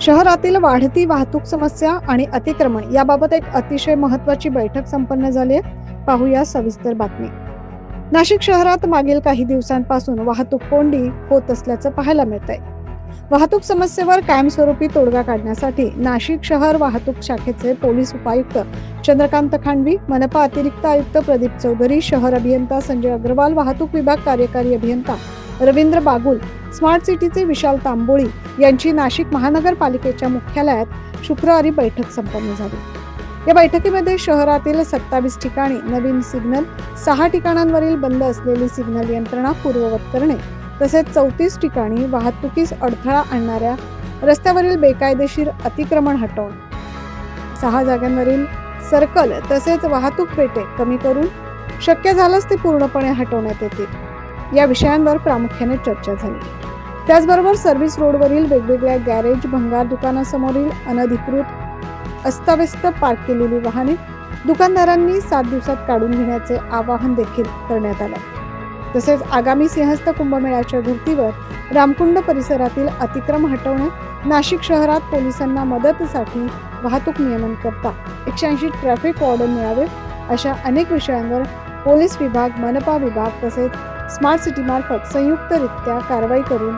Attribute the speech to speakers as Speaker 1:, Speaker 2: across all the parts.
Speaker 1: शहरातील वाढती वाहतूक समस्या आणि अतिक्रमण याबाबत एक अतिशय महत्वाची बैठक संपन्न झाली आहे. पाहूया सविस्तर बातमी. नाशिक शहरात मागील काही दिवसांपासून वाहतूक कोंडी होत असल्याचं पाहायला मिळतंय. वाहतूक समस्येवर कायमस्वरूपी तोडगा काढण्यासाठी नाशिक शहर वाहतूक शाखेचे पोलीस उपायुक्त चंद्रकांत खांडवी मनपा अतिरिक्त आयुक्त प्रदीप चौधरी शहर अभियंता संजय अग्रवाल वाहतूक विभाग कार्यकारी अभियंता रवींद्र बागुल स्मार्ट सिटीचे विशाल तांबोळी यांची नाशिक महानगरपालिकेच्या मुख्यालयात शुक्रवारी बैठक संपन्न झाली. या बैठकीमध्ये शहरातील सत्तावीस ठिकाणी नवीन सिग्नल सहा ठिकाणांवरील बंद असलेली सिग्नल यंत्रणा पूर्ववत करणे तसेच चौतीस ठिकाणी वाहतुकीस अडथळा आणणाऱ्या रस्त्यावरील बेकायदेशीर अतिक्रमण हटवणे. सहा जागांवरील सर्कल तसेच वाहतूक पेटे कमी करून शक्य झाल्यास ते पूर्णपणे हटवण्यात येतील. या विषयांवर प्रामुख्याने चर्चा झाली. त्याचबरोबर सर्व्हिस रोडवरील वेगवेगळ्या गॅरेज भंगार दुकानासमोरील अनधिकृत अस्ताव्यस्त पार्क केलेली वाहने दुकानदारांनी सात दिवसात काढून घेण्याचे आवाहन देखील करण्यात आले. तसेच आगामी सिंहस्थ कुंभमेळ्याच्या धर्तीवर रामकुंड परिसरातील अतिक्रम हटवणे नाशिक शहरात पोलिसांना मदतीसाठी वाहतूक नियमन करता एकशे ऐंशी ट्रॅफिक वॉर्डन मिळावे अशा अनेक विषयांवर पोलीस विभाग मनपा विभाग तसेच स्मार्ट सिटी मार्फत संयुक्तरित्या कारवाई करून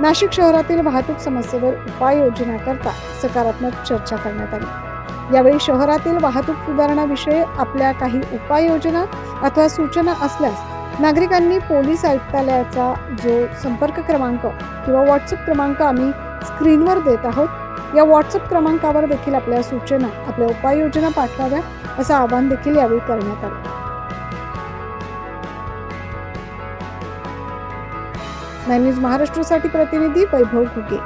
Speaker 1: नाशिक शहरातील वाहतूक समस्येवर उपाययोजना करता सकारात्मक चर्चा करण्यात आली. यावेळी शहरातील वाहतूक सुधारणाविषयी आपल्या काही उपाययोजना अथवा सूचना असल्यास नागरिकांनी पोलीस आयुक्तालयाचा जो संपर्क क्रमांक किंवा व्हॉट्सअप क्रमांक आम्ही स्क्रीनवर देत आहोत या व्हॉट्सअप क्रमांकावर देखील आपल्या सूचना आपल्या उपाययोजना पाठवाव्या असं आवाहन देखील यावेळी करण्यात आलं. नाईन न्यूज महाराष्ट्रासाठी प्रतिनिधी वैभव घुगे.